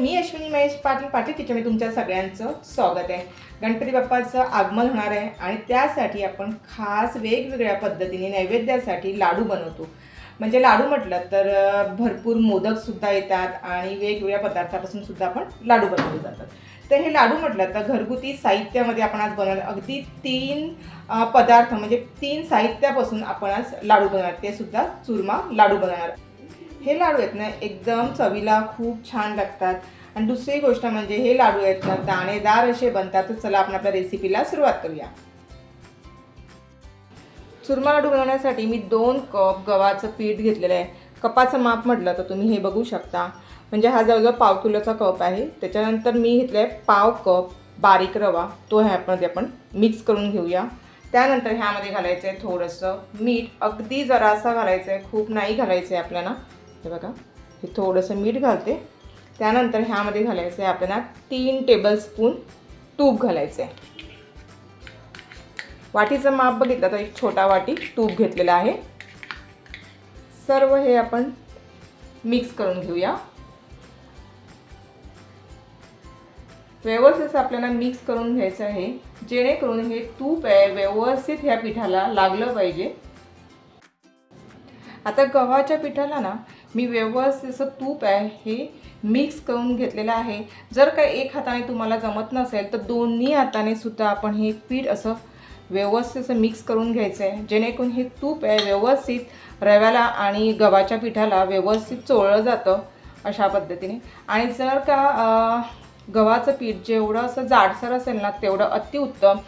मी अश्विनी महेश पाटील पाटील किचनमध्ये तुमच्या सगळ्यांचं स्वागत आहे. गणपती बाप्पाचं आगमन होणार आहे आणि त्यासाठी आपण खास वेगवेगळ्या पद्धतीने नैवेद्यासाठी लाडू बनवतो. म्हणजे लाडू म्हटलं तर भरपूर मोदकसुद्धा येतात आणि वेगवेगळ्या पदार्थापासून सुद्धा आपण लाडू बनवले जातात. तर हे लाडू म्हटलं तर घरगुती साहित्यामध्ये आपण आज बनवलं अगदी तीन पदार्थ म्हणजे तीन साहित्यापासून आपण आज लाडू बनवणार ते सुद्धा चुरमा लाडू बनवणार. हे लाडू आहेत ना एकदम चवीला खूप छान लागतात. आणि दुसरी गोष्ट म्हणजे हे लाडू आहेत ना दाणेदार असे बनतात. तर चला आपण आपल्या रेसिपीला सुरुवात करूया. चुरमा लाडू बनवण्यासाठी मी दोन कप गव्हाचं पीठ घेतलेलं आहे. कपाचं माप म्हटलं तर तुम्ही हे बघू शकता. म्हणजे हा जवळजवळ पाव किलोचा कप आहे. त्याच्यानंतर मी घेतला आहे पाव कप बारीक रवा. तो ह्यामध्ये आपण मिक्स करून घेऊया. त्यानंतर ह्यामध्ये घालायचं आहे थोडंसं मीठ. अगदी जरासा घालायचं आहे खूप नाही घालायचं आहे आपल्याला. हे बघा. हे थोडंसं मीठ घालते. त्यानंतर ह्यामध्ये घालायचं आहे आपल्याला तीन टेबलस्पून तूप घालायचं आहे. वाटीचं माप बघितलं तर एक छोटा वाटी तूप घेतलेला आहे. सर्व हे आपण मिक्स करून घेऊया. व्यवस्थित आपल्याला मिक्स करून घ्यायचं आहे. जेणेकरून हे तूप आहे व्यवस्थित ह्या पिठाला लागलं पाहिजे. आता गव्हाच्या पिठाला ना मी व्यवस्थित असं तूप आहे हे मिक्स करून घेतलेलं आहे. जर का एक हाताने तुम्हाला जमत नसेल तर दोन्ही हाताने सुद्धा आपण हे पीठ असं व्यवस्थित असं मिक्स करून घ्यायचं आहे. जेणेकरून हे तूप आहे व्यवस्थित रव्याला आणि गव्हाच्या पिठाला व्यवस्थित चोळलं जातं अशा पद्धतीने. आणि जर का गव्हाचं पीठ जेवढं असं जाडसर असेल ना तेवढं अतिउत्तम.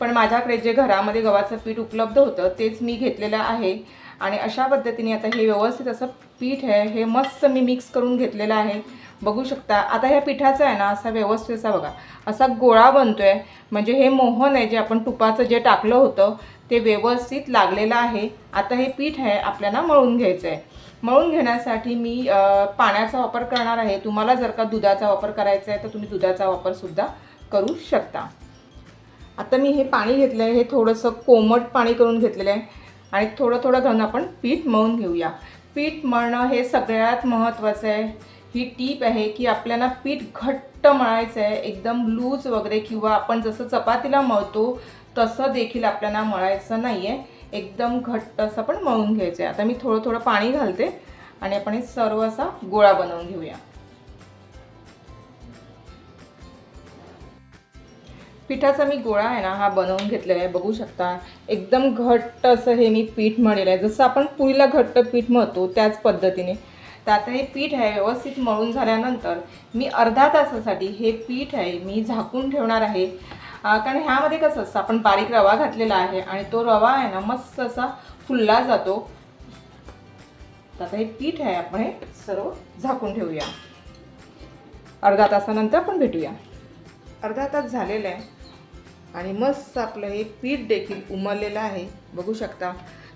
पण माझ्याकडे जे घरामध्ये गव्हाचं पीठ उपलब्ध होतं तेच मी घेतलेलं आहे. आणि अशा पद्धतीने आता हे व्यवस्थित असं पीठ आहे हे मस्त मी मिक्स करून घेतलेलं आहे. बघू शकता आता ह्या पिठाचा आहे ना असा व्यवस्थित असा बघा असा गोळा बनतो आहे म्हणजे हे मोहन आहे जे आपण तुपाचं जे टाकलं होतं ते व्यवस्थित लागलेलं आहे. आता हे पीठ आहे आपल्याला मळून घ्यायचं आहे मळून घेण्यासाठी मी पाण्याचा वापर करणार आहे. तुम्हाला जर का दुधाचा वापर करायचा आहे तर तुम्ही दुधाचा वापरसुद्धा करू शकता. आता मी हे पाणी घेतलं आहे हे थोडंसं कोमट पाणी करून घेतलेलं आहे. आणि थोडं थोडं घालून आपण पीठ मळून घेऊया. पीठ मळणं हे सगळ्यात महत्त्वाचं आहे. ही टीप आहे की आपल्याला पीठ घट्ट मळायचं आहे. एकदम लूज वगैरे किंवा आपण जसं चपातीला मळतो तसं देखील आपल्याला मळायचं नाही आहे एकदम घट्ट असं पण मळून घ्यायचं आहे. आता मी थोडं थोडं पाणी घालते आणि आपण हे सर्व असा गोळा बनवून घेऊया. पिठाचा मी गोळा आहे ना हा बनवून घेतलेला आहे बघू शकता. एकदम घट्ट असं हे मी पीठ मळलेलं आहे. जसं आपण पुरीला घट्ट पीठ मळतो त्याच पद्धतीने. तर आता हे पीठ आहे व्यवस्थित मळून झाल्यानंतर मी अर्धा तासासाठी हे पीठ आहे मी झाकून ठेवणार आहे. कारण ह्यामध्ये कसं असतं आपण बारीक रवा घातलेला आहे आणि तो रवा आहे ना मस्त असा फुलला जातो. तर आता हे पीठ आहे आपण हे सर्व झाकून ठेवूया. अर्धा तासानंतर आपण भेटूया. अर्धा तास झालेला आहे. आणि मस्त आपलं हे पीठ देखील उमललेलं आहे. बघू शकता.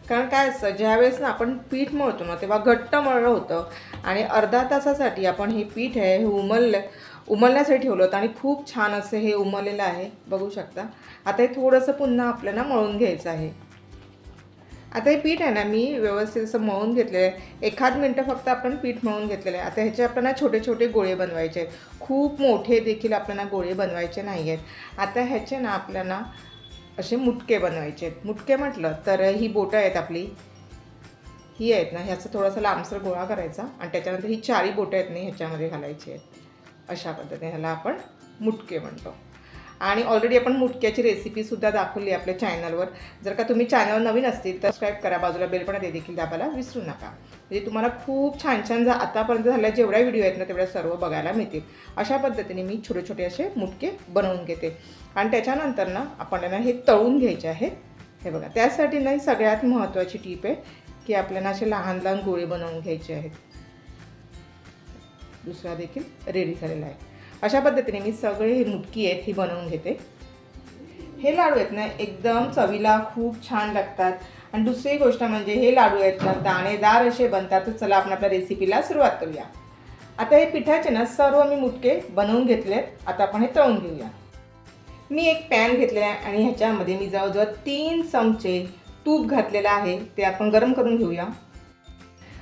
कारण काय असतं ज्यावेळेस ना आपण पीठ मळतो ना तेव्हा घट्ट मळलं होतं. आणि अर्धा तासासाठी आपण हे पीठ आहे हे उमललं उमलण्यासाठी ठेवलं होतं आणि खूप छान असं हे उमललेलं आहे. बघू शकता. आता हे थोडंसं पुन्हा आपल्याला मळून घ्यायचं आहे. आता हे पीठ आहे ना मी व्यवस्थित असं मळून घेतलेलं आहे. एखाद मिनटं फक्त आपण पीठ मळून घेतलेलं आहे. आता ह्याचे आपल्याला छोटे छोटे गोळे बनवायचे आहेत. खूप मोठे देखील आपल्याला गोळे बनवायचे नाही आहेत. आता ह्याचे ना आपल्याला असे मुटके बनवायचे आहेत. मुटके म्हटलं तर ही बोटं आहेत आपली. ही आहेत ना ह्याचा थोडासा लांबसर गोळा करायचा आणि त्याच्यानंतर ही चारी बोटं आहेत ना ह्याच्यामध्ये घालायची आहेत. अशा पद्धतीने ह्याला आपण मुटके म्हणतो. आणि ऑलरेडी आपण मुटक्याची रेसिपीसुद्धा दाखवली आपल्या चॅनलवर जर का तुम्ही चॅनल नवीन असतील तर सबस्क्राईब करा. बाजूला बेल पण ते देखील दाबायला विसरू नका. म्हणजे तुम्हाला खूप छान छान जा आतापर्यंत झाल्या जेवढ्या व्हिडिओ आहेत ना तेवढ्या सर्व बघायला मिळतील. अशा पद्धतीने मी छोटे छोटे असे मुटके बनवून घेते. आणि त्याच्यानंतर ना आपण हे तळून घ्यायचे आहेत हे बघा त्यासाठी नाही सगळ्यात महत्त्वाची टीप आहे की आपल्याला असे लहान लहान गोळे बनवून घ्यायचे आहेत. दुसरा देखील रेडी झालेला आहे. अशा पद्धतीने मी सगळे ही मुटकी आहेत ही बनवून घेते. हे लाडू आहेत ना एकदम चवीला खूप छान लागतात. आणि दुसरी गोष्ट म्हणजे हे लाडू आहेत ना दाणेदार असे बनतात. तर चला आपण आपल्या रेसिपीला सुरुवात करूया. आता हे पिठाचे ना सर्व मी मुटके बनवून घेतले आहेत. आता आपण हे तळून घेऊया. मी एक पॅन घेतलेला आहे आणि ह्याच्यामध्ये मी जवळजवळ तीन चमचे तूप घातलेलं आहे. ते आपण गरम करून घेऊया.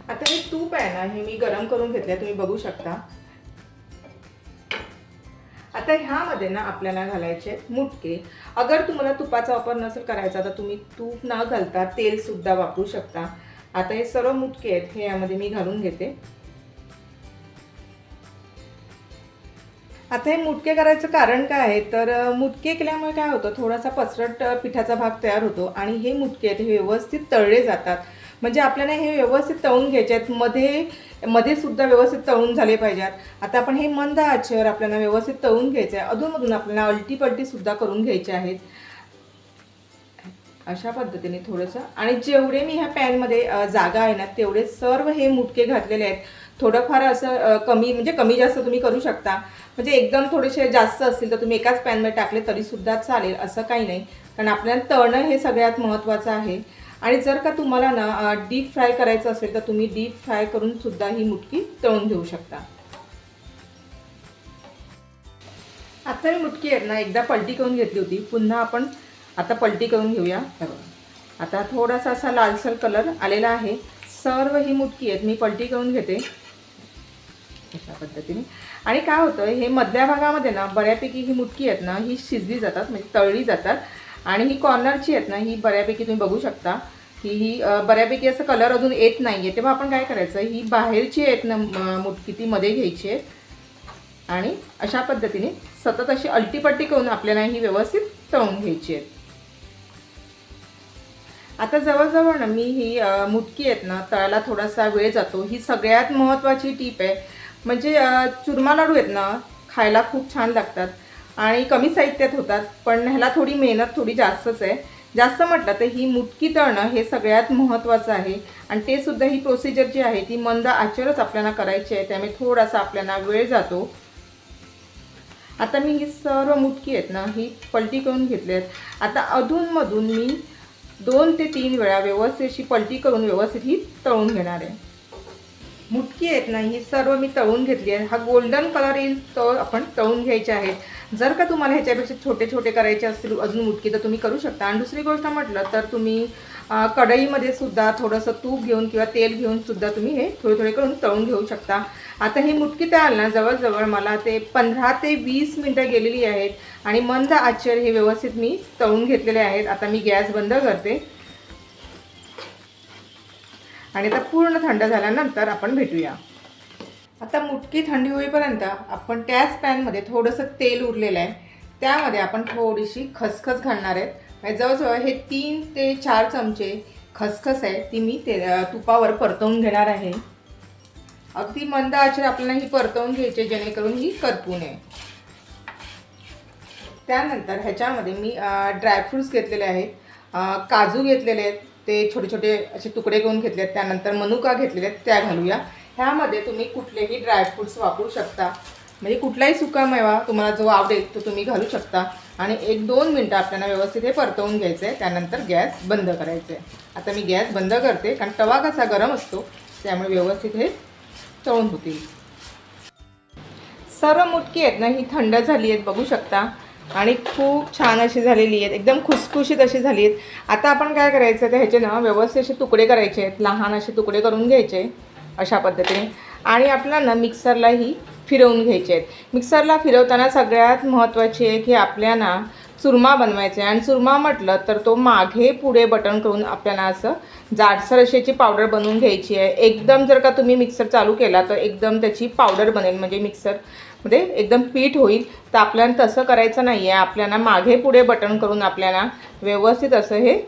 आता हे तूप आहे ना हे मी गरम करून घेतलं आहे तुम्ही बघू शकता. आता ह्यामध्ये ना आपल्याला घालायचे आहेत मुटके. अगर तुम्हाला तुपाचा वापर नसेल करायचा तर तुम्ही तूप न घालता तेलसुद्धा वापरू शकता. आता हे सर्व मुटके आहेत हे यामध्ये मी घालून घेते. आता हे मुटके करायचं कारण काय आहे? तर मुटके केल्यामुळे काय होतं? थोडासा पसरट पिठाचा भाग तयार होतो आणि हे मुटके आहेत हे व्यवस्थित तळले जातात. म्हणजे आपल्याला हे व्यवस्थित तळून घ्यायचे आहेत. मध्ये मध्ये सुद्धा व्यवस्थित तळून झाले पाहिजेत. आता आपण हे मंद आचेवर आपल्याला व्यवस्थित तळून घ्यायचं आहे अधूनमधून आपल्याला अलटी पलटी सुद्धा करून घ्यायचे आहेत. अशा पद्धतीने थोडंसं. आणि जेवढे मी ह्या पॅनमध्ये जागा आहे ना तेवढे सर्व हे मुटके घातलेले आहेत. थोडंफार असं कमी म्हणजे कमी जास्त तुम्ही करू शकता. म्हणजे एकदम थोडेसे जास्त असतील तर तुम्ही एकाच पॅनमध्ये टाकले तरीसुद्धा चालेल असं काही नाही. कारण आपल्याला तळणं हे सगळ्यात महत्त्वाचं आहे. आणि जर का तुम्हाला ना डीप फ्राय करायचं असेल तर तुम्ही डीप फ्राय करून सुद्धा ही मुटकी तळून घेऊ शकता. आता मी मुटकी आहेत ना एकदा पलटी करून घेतली होती. पुन्हा आपण आता पलटी करून घेऊया. आता थोडासा असा लालसर कलर आलेला आहे. सर्व ही मुटकी आहेत. मी पलटी करून घेते. अशा पद्धतीने. आणि काय होतं हे मधल्या भागामध्ये ना बऱ्यापैकी ही मुटकी आहेत ना ही शिजली जातात म्हणजे तळली जातात. आणि ही कॉर्नरची आहेत ना ही बऱ्यापैकी तुम्ही बघू शकता. की ही बऱ्यापैकी असं कलर अजून येत नाही आहे तेव्हा आपण काय करायचं ही बाहेरची आहेत ना मुटकी ती मध्ये घ्यायची आहे आणि अशा पद्धतीने सतत अशी अलटीपट्टी करून आपल्याला ही व्यवस्थित तळून घ्यायची आहे आता जवळजवळ ना मी ही मुटकी आहेत ना तळायला थोडासा वेळ जातो. ही सगळ्यात महत्त्वाची टीप आहे. म्हणजे चुरमा लाडू आहेत ना खायला खूप छान लागतात. आणि कमी साहित्यात होतात पण ह्याला थोडी मेहनत थोडी जास्तच आहे. जास्त म्हटलं तर ही मुटकी तळणं हे सगळ्यात महत्त्वाचं आहे. आणि ते सुद्धा ही प्रोसिजर जी आहे ती मंद आचरच आपल्याला करायची आहे. त्यामुळे थोडासा आपल्याला वेळ जातो. आता मी ही सर्व मुटकी आहेत ना ही पलटी करून घेतली आहेत. आता अधूनमधून मी दोन ते तीन वेळा व्यवस्थित अशी पलटी करून व्यवस्थित ही तळून घेणार आहे. मुटकी आहेत ना ही सर्व मी तळून घेतली आहे. हा गोल्डन कलर येईल तो आपण तळून घ्यायचे आहेत. जर का तुम्हाला ह्याच्यापेक्षा छोटे छोटे करायचे असतील अजून मुटकी तर तुम्ही करू शकता. आणि दुसरी गोष्ट म्हटलं तर तुम्ही कढईमध्ये सुद्धा थोडंसं तूप घेऊन किंवा तेल घेऊन सुद्धा तुम्ही हे थोडे थोडे करून तळून घेऊ शकता. आता ही मुटकी तयार ना जवळजवळ मला ते पंधरा ते वीस मिनटं गेलेली आहेत. आणि मंद आचर हे व्यवस्थित मी तळून घेतलेले आहेत. आता मी गॅस बंद करते. आणि आता पूर्ण थंड झाल्यानंतर आपण भेटूया. आता मुटकी थंडी होईपर्यंत आपण त्याच पॅनमध्ये थोडंसं तेल उरलेलं आहे. त्यामध्ये आपण थोडीशी खसखस घालणार आहेत. म्हणजे जवळजवळ हे तीन ते चार चमचे खसखस आहे ती मी ते तुपावर परतवून घेणार आहे. अगदी मंद आचर आपल्याला ही परतवून घ्यायची जेणेकरून ही करपू नये त्यानंतर ह्याच्यामध्ये मी ड्रायफ्रुट्स घेतलेले आहेत. काजू घेतलेले आहेत. ते छोटे छोटे असे तुकडे करून घेतले आहेत त्यानंतर मनुका घेतलेले आहेत त्या घालूया. ह्यामध्ये तुम्ही कुठलेही ड्रायफ्रूट्स वापरू शकता. म्हणजे कुठलाही सुका मेवा तुम्हाला जो आवडेल तो तुम्ही घालू शकता. आणि एक दोन मिनटं आपल्याला व्यवस्थित हे परतवून घ्यायचं आहे त्यानंतर गॅस बंद करायचं आहे आता मी गॅस बंद करते कारण तवा कसा गरम असतो त्यामुळे व्यवस्थित हे तळून होतील. सर्व मुटकी आहेत ना ही थंड झाली आहेत बघू शकता. आणि खूप छान अशी झालेली आहेत. एकदम खुसखुशीत अशी झाली आहेत. आता आपण काय करायचं तर ह्याचे ना व्यवस्थित असे तुकडे करायचे आहेत. लहान असे तुकडे करून घ्यायचे अशा पद्धतीने. आणि आपल्या ना मिक्सरलाही फिरवून घ्यायचे आहेत. मिक्सरला फिरवताना सगळ्यात महत्त्वाची आहे की आपल्याला चुरमा बनवायचा आहे. आणि चुरमा म्हटलं तर तो मागे पुढे बटन करून आपल्याला असं जाडसर अशी याची पावडर बनवून घ्यायची आहे. एकदम जर का तुम्ही मिक्सर चालू केला तर एकदम त्याची पावडर बनेल. म्हणजे मिक्सर म्हणजे एकदम पीठ होईल. तर आपल्याला तसं करायचं नाही आहे आपल्याला मागे पुढे बटन करून आपल्याला व्यवस्थित असं हे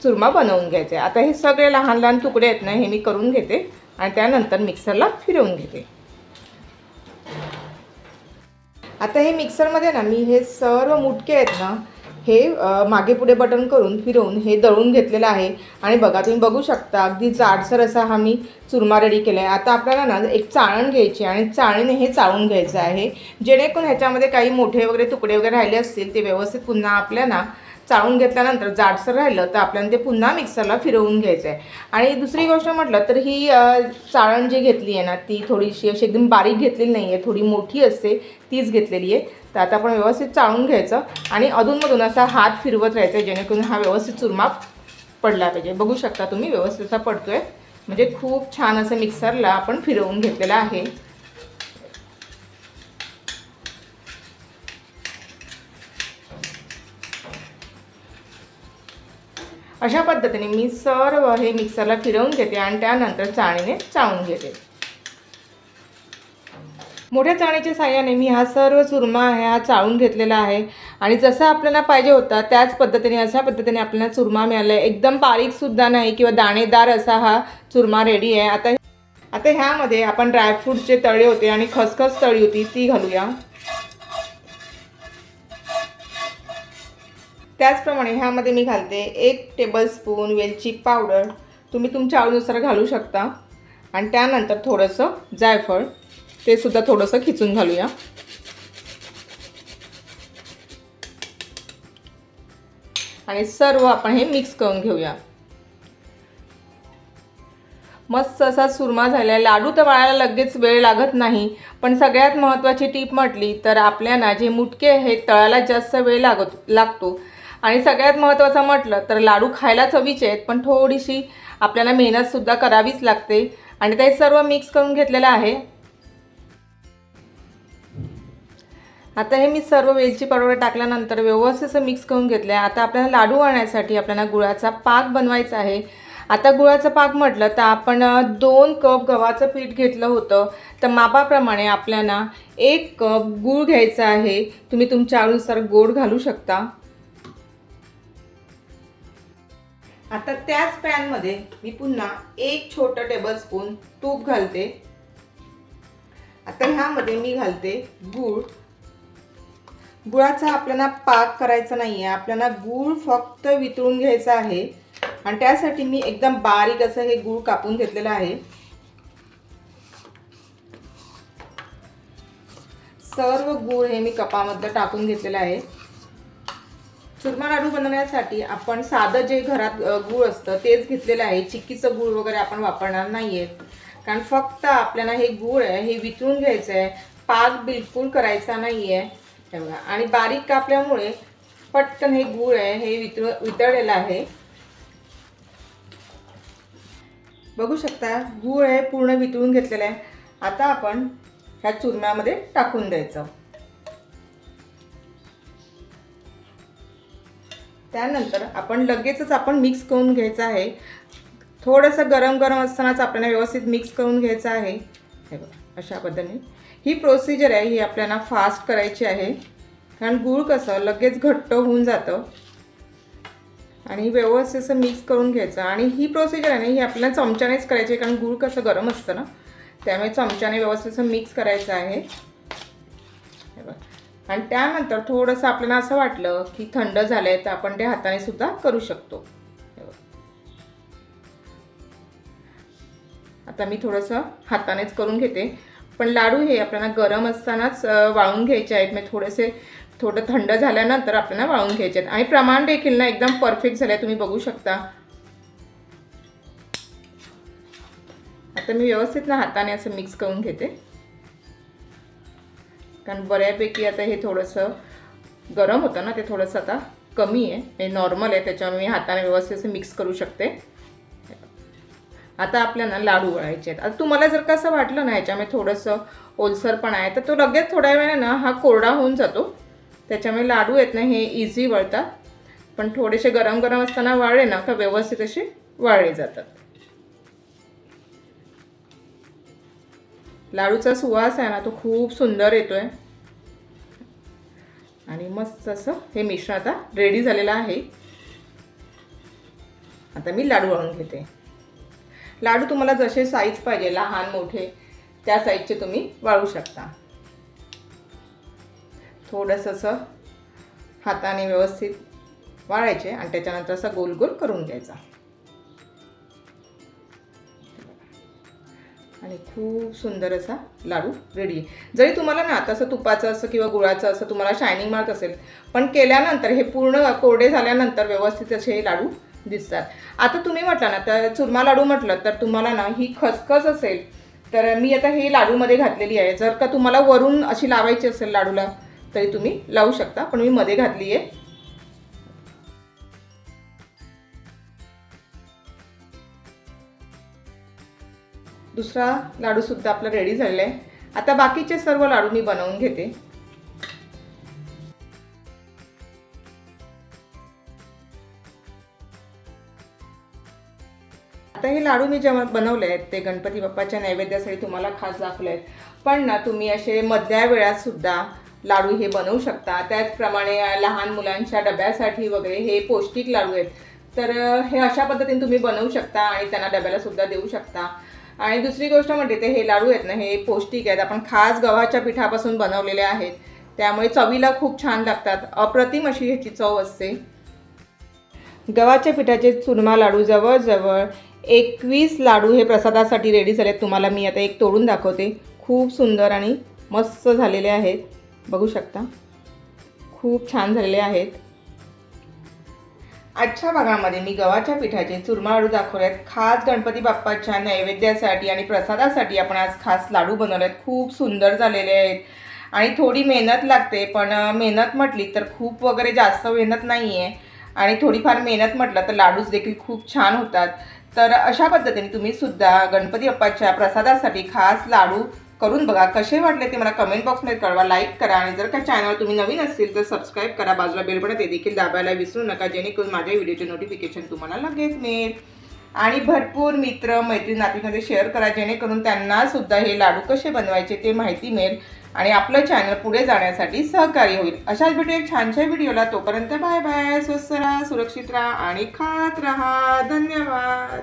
चुरमा बनवून घ्यायचे आहे आता हे सगळे लहान लहान तुकडे आहेत ना हे मी करून घेते आणि त्यानंतर मिक्सरला फिरवून घेते. आता हे मिक्सरमध्ये ना मी हे सर्व मुटके आहेत ना हे मागे पुढे बटन करून फिरवून हे दळून घेतलेलं आहे. आणि बघा तुम्ही बघू शकता अगदी जाडसर असा हा मी चुरमा रेडी केला आहे आता आपल्याला ना एक चाळण घ्यायची आणि चाळणीने हे चाळून घ्यायचं आहे. जेणेकरून ह्याच्यामध्ये काही मोठे वगैरे तुकडे वगैरे राहिले असतील ते व्यवस्थित पुन्हा आपल्याला चाळून घेतल्यानंतर जाडसर राहिलं तर आपल्याला ते पुन्हा मिक्सरला फिरवून घ्यायचं आहे आणि दुसरी गोष्ट म्हटलं तर ही चाळण जी घेतली आहे ना ती थोडीशी अशी एकदम बारीक घेतलेली नाही आहे थोडी मोठी असते तीच घेतलेली आहे. तर आता आपण व्यवस्थित चाळून घ्यायचं आणि अधूनमधून असा हात फिरवत राहायचा जेणेकरून हा व्यवस्थित चुरमाप पडला पाहिजे. बघू शकता तुम्ही व्यवस्थित असा पडतो आहे म्हणजे खूप छान असं मिक्सरला आपण फिरवून घेतलेला आहे. अशा पद्धतीने मी सर्व हे मिक्सरला फिरवून घेते आणि त्यानंतर चाळणीने चाळून घेते. मोठ्या चाळणीच्या साह्याने मी हा सर्व चुरमा आहे हा चाळून घेतलेला आहे. आणि जसा आपल्याला पाहिजे होता त्याच पद्धतीने अशा पद्धतीने आपल्याला चुरमा मिळाला आहे एकदम बारीकसुद्धा नाही किंवा दाणेदार असा हा चुरमा रेडी आहे. आता आता ह्यामध्ये आपण ड्रायफ्रूटचे तळे होते आणि खसखस तळी होती ती घालूया. त्याचप्रमाणे ह्यामध्ये मी घालते एक टेबलस्पून वेलची पावडर तुम्ही तुमच्या आवडीनुसार घालू शकता. आणि त्यानंतर थोडंसं जायफळ. ते सुद्धा थोडंसं खिचून घालूया. आणि सर्व आपण हे मिक्स करून घेऊया. मस्त असा सुरमा झाला आहे. लाडू तर वाळायला लगेच वेळ लागत नाही पण सगळ्यात महत्त्वाची टीप म्हटली तर आपल्याला जे मुटके आहेत तळायला जास्त वेळ लागत लागतो. आणि सगळ्यात महत्त्वाचं म्हटलं तर लाडू खायला चवीचे आहेत पण थोडीशी आपल्याला मेहनतसुद्धा करावीच लागते. आणि ते सर्व मिक्स करून घेतलेलं आहे. आता हे मी सर्व वेलची पावडर टाकल्यानंतर व्यवस्थित असं मिक्स करून घेतलं आहे आता आपल्याला लाडू आणण्यासाठी आपल्याला गुळाचा पाक बनवायचा आहे. आता गुळाचा पाक म्हटलं तर आपण दोन कप गव्हाचं पीठ घेतलं होतं. तर मापाप्रमाणे आपल्याला एक कप गूळ घ्यायचा आहे. तुम्ही तुमच्या आवडीनुसार गोड घालू शकता. आता त्याच पॅनमध्ये मी पुन्हा एक छोटं टेबलस्पून तूप घालते. आता ह्यामध्ये मी घालते गूळ. गुळाचा आपल्याला पाक करायचा नाही आहे आपल्याला गूळ फक्त वितळून घ्यायचा आहे. आणि त्यासाठी मी एकदम बारीक असं हे गूळ कापून घेतलेलं आहे. सर्व गूळ हे मी कपामधलं टाकून घेतलेलं आहे. चुरमा लाडू बनवण्यासाठी आपण साधं जे घरात गूळ असतं तेच घेतलेलं आहे. चिक्कीचं गूळ वगैरे आपण वापरणार नाही आहेत कारण फक्त आपल्याला हे गूळ आहे हे वितळून घ्यायचं आहे पाक बिलकुल करायचा नाही आहे हे बघा आणि बारीक कापल्यामुळे पटकन हे गूळ आहे हे वितळ वितळलेलं आहे. बघू शकता गूळ आहे पूर्ण वितळून घेतलेलं आहे. आता आपण ह्या चुरम्यामध्ये टाकून द्यायचं. त्यानंतर आपण लगेचच आपण मिक्स करून घ्यायचं आहे. थोडंसं गरम गरम असतानाच आपल्याला व्यवस्थित मिक्स करून घ्यायचं आहे. हे बघा अशा पद्धतीने ही प्रोसिजर आहे ही आपल्याला फास्ट करायची आहे. कारण गूळ कसं लगेच घट्ट होऊन जातं. आणि व्यवस्थित असं मिक्स करून घ्यायचं. आणि ही प्रोसिजर आहे ना ही आपल्याला चमच्यानेच करायची आहे कारण गूळ कसं गरम असतं ना. त्यामुळे चमच्याने व्यवस्थित असं मिक्स करायचं आहे. आणि त्यानंतर थोडंसं आपल्याला असं वाटलं की थंड झालं आहे तर आपण ते हाताने सुद्धा करू शकतो. आता मी थोडंसं हातानेच करून घेते. पण लाडू हे आपल्याला गरम असतानाच वाळून घ्यायचे आहेत. म्हणजे थोडेसे थोडं थंड झाल्यानंतर आपल्याला वाळून घ्यायचे आहेत. आणि प्रमाण देखील ना एकदम परफेक्ट झालं आहे तुम्ही बघू शकता. आता मी व्यवस्थित ना हाताने असं मिक्स करून घेते. कारण बऱ्यापैकी आता हे थोडंसं गरम होतं ना ते थोडंसं आता कमी आहे. हे नॉर्मल आहे. त्याच्यामुळे मी हाताने व्यवस्थित असं मिक्स करू शकते. आता आपल्याला लाडू वळायचे आहेत. आता तुम्हाला जर कसं वाटलं ना ह्याच्यामध्ये थोडंसं ओलसर पण आहे तर तो लगेच थोड्या वेळानं ना हा कोरडा होऊन जातो. त्याच्यामुळे लाडू आहेत ना हे इझी वळतात. पण थोडेसे गरम गरम असताना वाळले ना का व्यवस्थित असे वाळले जातात. लाडूचा सुवास आहे ना तो खूप सुंदर येतोय. आणि मस्त असं हे मिश्रण आता रेडी झालेलं आहे. आता मी लाडू वळून घेते. लाडू तुम्हाला जसे साईज पाहिजे लहान मोठे त्या साईजचे तुम्ही वाळू शकता. थोडंसं असं हाताने व्यवस्थित वाळायचे आणि त्याच्यानंतर असं गोल गोल करून घ्यायचा. आणि खूप सुंदर असा लाडू रेडी आहे. जरी तुम्हाला ना तसं तुपाचं असं किंवा गुळाचं असं तुम्हाला शायनिंग मारत असेल पण केल्यानंतर हे पूर्ण कोरडे झाल्यानंतर व्यवस्थित असे हे लाडू दिसतात. आता तुम्ही म्हटलं ना तर चुरमा लाडू म्हटलं तर तुम्हाला ना ही खसखस असेल तर मी आता हे लाडूमध्ये घातलेली आहे. जर का तुम्हाला वरून अशी लावायची असेल लाडूला तरी तुम्ही लावू शकता पण मी मध्ये घातली आहे. दुसरा लाडूसुद्धा आपला रेडी झालेला आहे. आता बाकीचे सर्व लाडू मी बनवून घेते. आता हे लाडू मी जेव्हा बनवले आहेत ते गणपती बाप्पाच्या नैवेद्यासाठी तुम्हाला खास दाखवले आहेत. पण ना तुम्ही असे मधल्या वेळात सुद्धा लाडू हे बनवू शकता. त्याचप्रमाणे लहान मुलांच्या डब्यासाठी वगैरे हे पौष्टिक लाडू आहेत. तर हे अशा पद्धतीने तुम्ही बनवू शकता आणि त्यांना डब्याला सुद्धा देऊ शकता. आणि दुसरी गोष्ट म्हणजे ते हे लाडू आहेत ना हे पौष्टिक आहेत. आपण खास गव्हाच्या पिठापासून बनवलेले आहेत. त्यामुळे चवीला खूप छान लागतात. अप्रतिम अशी ह्याची चव असते. गव्हाच्या पिठाचे चुरमा लाडू जवळजवळ एकवीस लाडू हे प्रसादासाठी रेडी झालेत. तुम्हाला मी आता एक तोडून दाखवते. खूप सुंदर आणि मस्त झालेले आहेत. बघू शकता. खूप छान झालेले आहेत. आजच्या भागामध्ये मी गव्हाच्या पिठाचे चुरमा लाडू दाखवले आहेत खास गणपती बाप्पाच्या नैवेद्यासाठी आणि प्रसादासाठी आपण आज खास लाडू बनवले आहेत खूप सुंदर झालेले आहेत. आणि थोडी मेहनत लागते पण मेहनत म्हटली तर खूप वगैरे जास्त मेहनत नाही आहे आणि थोडीफार मेहनत म्हटलं तर लाडूच देखील खूप छान होतात. तर अशा पद्धतीने तुम्ही सुद्धा गणपती बाप्पाच्या प्रसादासाठी खास लाडू करून बघा. कसे वाटले ते मला कमेंट बॉक्समध्ये कळवा. लाईक करा आणि जर का चॅनल तुम्ही नवीन असतील तर सबस्क्राईब करा. बाजूला बेल बटन ते देखील दाबायला विसरू नका. जेणेकरून माझ्या व्हिडिओचे नोटिफिकेशन तुम्हाला लगेच मिळेल. आणि भरपूर मित्र मैत्रीण नातीमध्ये शेअर करा. जेणेकरून त्यांना सुद्धा हे लाडू कसे बनवायचे ते माहिती मिळेल. आणि आपलं चॅनल पुढे जाण्यासाठी सहकार्य होईल. अशाच भेटू एक छानशा व्हिडिओला तोपर्यंत बाय बाय स्वस्त राहा सुरक्षित राहा आणि खात राहा. धन्यवाद.